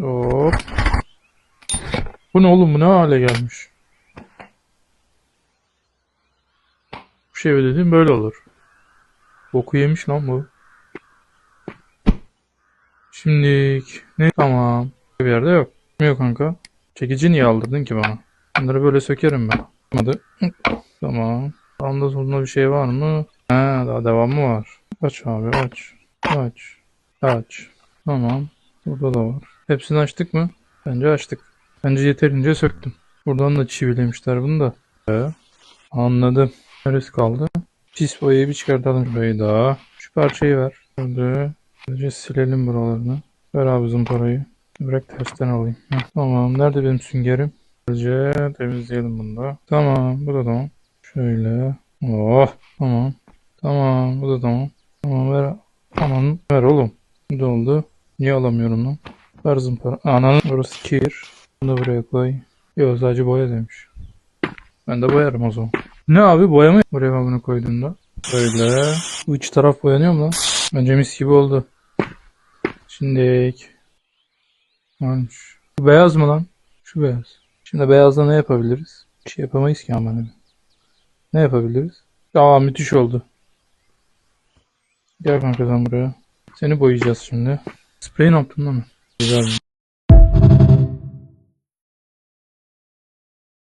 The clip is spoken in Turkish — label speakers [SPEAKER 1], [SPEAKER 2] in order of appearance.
[SPEAKER 1] Hop. Bu ne oğlum bu ne hale gelmiş? Bu şey dediğim böyle olur. Boku yemiş lan bu. Şimdilik ne tamam. Bir yerde yok. Yok kanka. Çekici niye aldırdın ki bana? Bunları böyle sökerim ben. Hadi. Tamam. Sağında solunda bir şey var mı? Ha, daha devamı var. Aç abi aç. Aç. Aç. Tamam. Burada da var. Hepsini açtık mı? Bence açtık. Bence yeterince söktüm. Buradan da çivilemişler bunu da. Ee, anladım. Neresi kaldı? Pis boyayı bir çıkartalım şurayı da. Şu parçayı ver. Şöyle. Böylece silelim buralarını. Ver abi zımparayı. Bırak tersten alayım. Heh, tamam. Nerede benim süngerim? Böylece temizleyelim bunu da. Tamam. Bu da tamam. Şöyle. Oh. Tamam. Tamam. Bu da tamam. Tamam ver. Aman ver oğlum. Da oldu. Niye alamıyorum lan? Ver zımpara. Ananın orası kir. Bunu da buraya koy. Yok sadece boya demiş. Ben de boyarım o zaman. Ne abi boya mı? Buraya ben bunu koyduğumda. Böyle. Bu iç taraf boyanıyor mu lan? Bence mis gibi oldu. Şimdi Varmış. Bu beyaz mı lan? Şu beyaz. Şimdi beyazla ne yapabiliriz? Bir şey yapamayız ki aman. Ne yapabiliriz? Aa müthiş oldu. Gel kanka buraya. Seni boyayacağız şimdi. Sprey ne yaptın lan? 就这